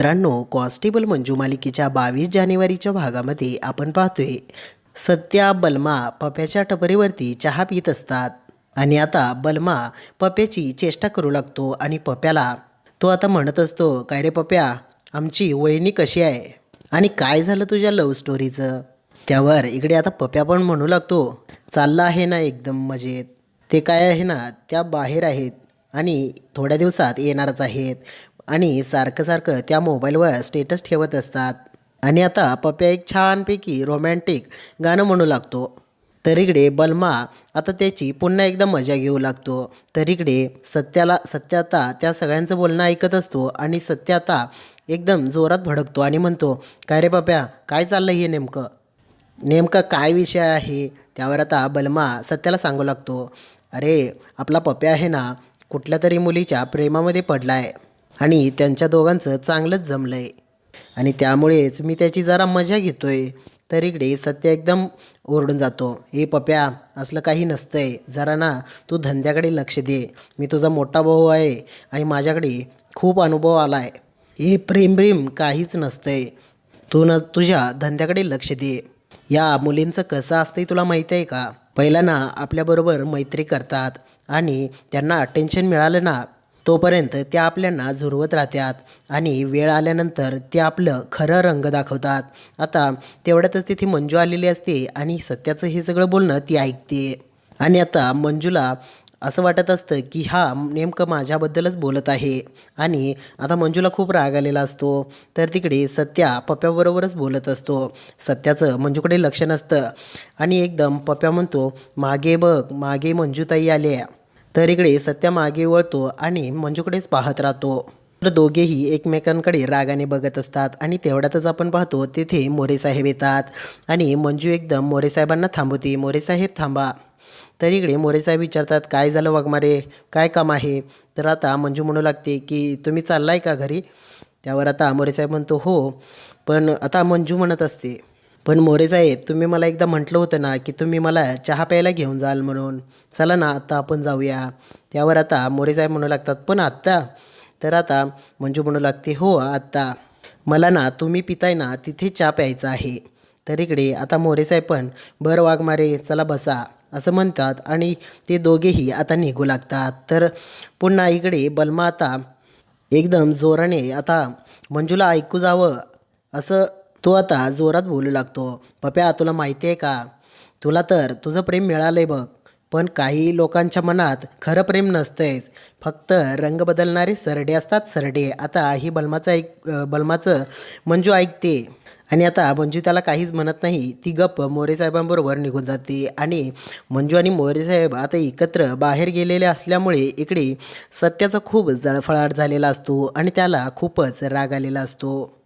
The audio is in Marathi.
मित्रांनो कॉन्स्टेबल मंजू मालिकेच्या बावीस जानेवारीच्या भागामध्ये आपण पाहतोय सत्या बलमा पप्याच्या टपरीवरती चहा पित असतात. आणि आता बलमा पप्याची चेष्टा करू लागतो आणि पप्याला तो आता म्हणत असतो काय रे पप्या आमची वहिनी कशी आहे? आणि काय झालं तुझ्या लव्ह स्टोरीचं त्यावर इकडे आता पप्या पण म्हणू लागतो चाललं आहे ना एकदम मजेत. ते काय आहे ना त्या बाहेर आहेत आणि थोड्या दिवसात येणारच आहेत. आणि सारखं सारखं त्या मोबाईलवर स्टेटस ठेवत असतात. आणि आता पप्या एक छानपैकी रोमॅन्टिक गाणं म्हणू लागतो. तर इकडे बलमा आता त्याची पुन्हा एकदा मजा घेऊ लागतो. तर इकडे सत्याला सत्य आता त्या सगळ्यांचं बोलणं ऐकत असतो आणि सत्य आता एकदम जोरात भडकतो आणि म्हणतो काय रे पप्या काय चाललं हे नेमकं? नेमका काय विषय आहे? त्यावर आता बलमा सत्याला सांगू लागतो. अरे आपला पप्या आहे ना कुठल्या तरी मुलीच्या प्रेमामध्ये पडला आहे आणि त्यांच्या दोघांचं चांगलंच जमलं आहे आणि त्यामुळेच मी त्याची जरा मजा घेतो आहे तर इकडे सत्य एकदम ओरडून जातो. हे पप्या असलं काही नसतंय. जरा ना तू धंद्याकडे लक्ष दे. मी तुझा मोठा भाऊ आहे आणि माझ्याकडे खूप अनुभव आला आहे हे प्रेम प्रेम काहीच नसतंय. तू न तुझ्या धंद्याकडे लक्ष दे. या मुलींचं कसं असतंय तुला माहिती आहे का? पहिला ना आपल्याबरोबर मैत्री करतात आणि त्यांना अटेन्शन मिळालं ना तोपर्यंत त्या आपल्याला झुरवत राहतात आणि वेळ आल्यानंतर ते आपलं खरं रंग दाखवतात. आता तेवढ्यातच तिथे मंजू आलेली असते आणि सत्याचं हे सगळं बोलणं ती ऐकते. आणि आता मंजूला असं वाटत असतं की हा नेमकं माझ्याबद्दलच बोलत आहे. आणि आता मंजूला खूप राग आलेला असतो. तर तिकडे सत्या पप्प्याबरोबरच बोलत असतो. सत्याचं मंजूकडे लक्ष नसतं. आणि एकदम पप्प्या म्हणतो मागे बघ मागे मंजूताई आल्या. तर इकडे सत्या मागे वळतो आणि मंजूकडेच पाहत राहतो. तर दोघेही एकमेकांकडे रागाने बघत असतात आणि तेवढ्यातच आपण पाहतो तिथे मोरेसाहेब येतात. आणि मंजू एकदम मोरेसाहेबांना थांबवते मोरेसाहेब थांबा. तर इकडे मोरेसाहेब विचारतात काय झालं वाघमारे? काय काम आहे? तर आता मंजू म्हणू लागते की तुम्ही चाललाय का घरी? त्यावर आता मोरेसाहेब म्हणतो हो. पण आता मंजू म्हणत असते पण मोरेसाहेब तुम्ही मला एकदा म्हटलं होतं ना की तुम्ही मला चहा प्यायला घेऊन जाल म्हणून. चला ना आत्ता आपण जाऊया. त्यावर आता मोरेसाहेब म्हणू लागतात पण आत्ता? तर आता मंजू म्हणू लागते हो आत्ता. मला ना तुम्ही पिताय ना तिथे चहा प्यायचा आहे. तर इकडे आता मोरेसाहेब पण बरं वाघमारे चला बसा. असं म्हणतात आणि ते दोघेही आता निघू लागतात. तर पुन्हा इकडे बलमा आता एकदम जोराने आता मंजूला ऐकू जावं. असं तो आता जोरात बोलू लागतो. पप्या तुला माहिती आहे का? तुला तर तुझं प्रेम मिळालंय बघ पण काही लोकांच्या मनात खरं प्रेम नसतंयच. फक्त रंग बदलणारे सरडे असतात सरडे. आता ही बलमाचं ऐक बलमाचं मंजू ऐकते. आणि आता मंजू त्याला काहीच म्हणत नाही. ती गप्प मोरेसाहेबांबरोबर निघून जाते. आणि मंजू आणि मोरेसाहेब आता एकत्र बाहेर गेलेले असल्यामुळे इकडे सत्याचा खूप जळफळाट झालेला असतो आणि त्याला खूपच राग आलेला असतो.